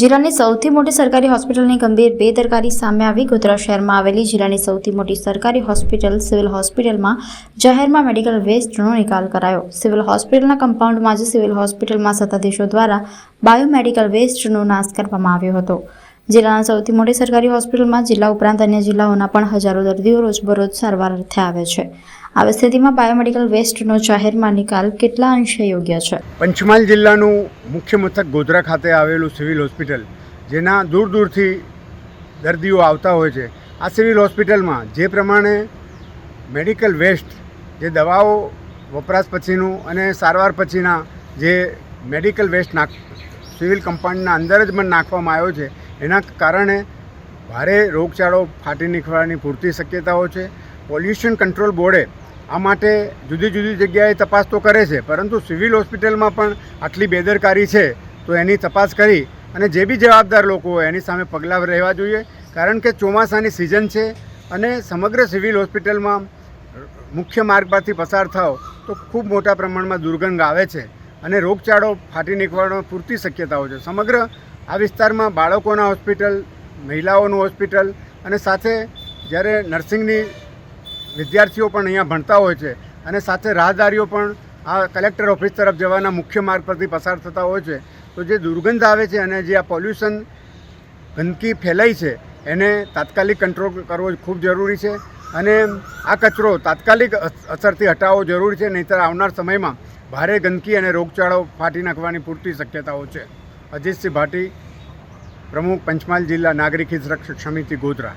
જિલ્લાની સૌથી મોટી સરકારી હોસ્પિટલની ગંભીર બેદરકારી સામે આવી ગોધરા શહેરમાં આવેલી જિલ્લાની સૌથી મોટી સરકારી હોસ્પિટલ સિવિલ હોસ્પિટલમાં જાહેરમાં મેડિકલ વેસ્ટનો નિકાલ કરાયો. સિવિલ હોસ્પિટલના કમ્પાઉન્ડમાં જ સિવિલ હોસ્પિટલમાં સત્તાધીશો દ્વારા બાયોમેડિકલ વેસ્ટનો નાશ કરવામાં આવ્યો હતો. જિલ્લાના સૌથી મોટી સરકારી હોસ્પિટલમાં જિલ્લા ઉપરાંત અન્ય જિલ્લાઓના પણ હજારો દર્દીઓ રોજબરોજ સારવાર અર્થે આવે છે. આવી સ્થિતિમાં બાયોમેડિકલ વેસ્ટનો જાહેરમાં નિકાલ કેટલા અંશે યોગ્ય છે? પંચમહાલ જિલ્લાનું મુખ્ય મથક ગોધરા ખાતે આવેલું સિવિલ હોસ્પિટલ, જેના દૂર દૂરથી દર્દીઓ આવતા હોય છે. આ સિવિલ હોસ્પિટલમાં જે પ્રમાણે મેડિકલ વેસ્ટ, જે દવાઓ વપરાશ પછીનું અને સારવાર પછીના જે મેડિકલ વેસ્ટ નાખ, સિવિલ કમ્પાઉન્ડના અંદર જ પણ નાખવામાં આવ્યો છે એના કારણે ભારે રોગચાળો ફાટી નીકળવાની પૂરતી શક્યતાઓ છે. પોલ્યુશન કંટ્રોલ બોર્ડે આ માટે જુદી જુદી જગ્યાએ તપાસ તો કરે છે, પરંતુ સિવિલ હોસ્પિટલમાં પણ આટલી બેદરકારી છે તો એની તપાસ કરી અને જે બી જવાબદાર લોકો હોય એની સામે પગલાં રહેવા જોઈએ, કારણ કે ચોમાસાની સિઝન છે અને સમગ્ર સિવિલ હોસ્પિટલમાં મુખ્ય માર્ગ પરથી પસાર થાવ તો ખૂબ મોટા પ્રમાણમાં દુર્ગંધ આવે છે અને રોગચાળો ફાટી નીકળવાનો પૂરતી શક્યતાઓ છે. સમગ્ર આ વિસ્તારમાં બાળકોના હોસ્પિટલ, મહિલાઓનું હોસ્પિટલ અને સાથે જ્યારે નર્સિંગની વિદ્યાર્થીઓ પણ અહીંયા ભણતા હોય છે અને સાથે રાહદારીઓ પણ આ કલેક્ટર ઓફિસ તરફ જવાના મુખ્ય માર્ગ પરથી પસાર થતા હોય છે, તો જે દુર્ગંધ આવે છે અને જે આ પોલ્યુશન ગંદકી ફેલાઈ છે, એને તાત્કાલિક કંટ્રોલ કરવો ખૂબ જરૂરી છે અને આ કચરો તાત્કાલિક અસરથી હટાવવો જરૂરી છે, નહીંતર આવનાર સમયમાં ભારે ગંદકી અને રોગચાળો ફાટી નાખવાની પૂરતી શક્યતાઓ છે. અજીતસિંહ ભાટી પ્રમુખ પંચમહાલ જિલ્લા નાગરિક હિત રક્ષક સમિતિ ગોધરા.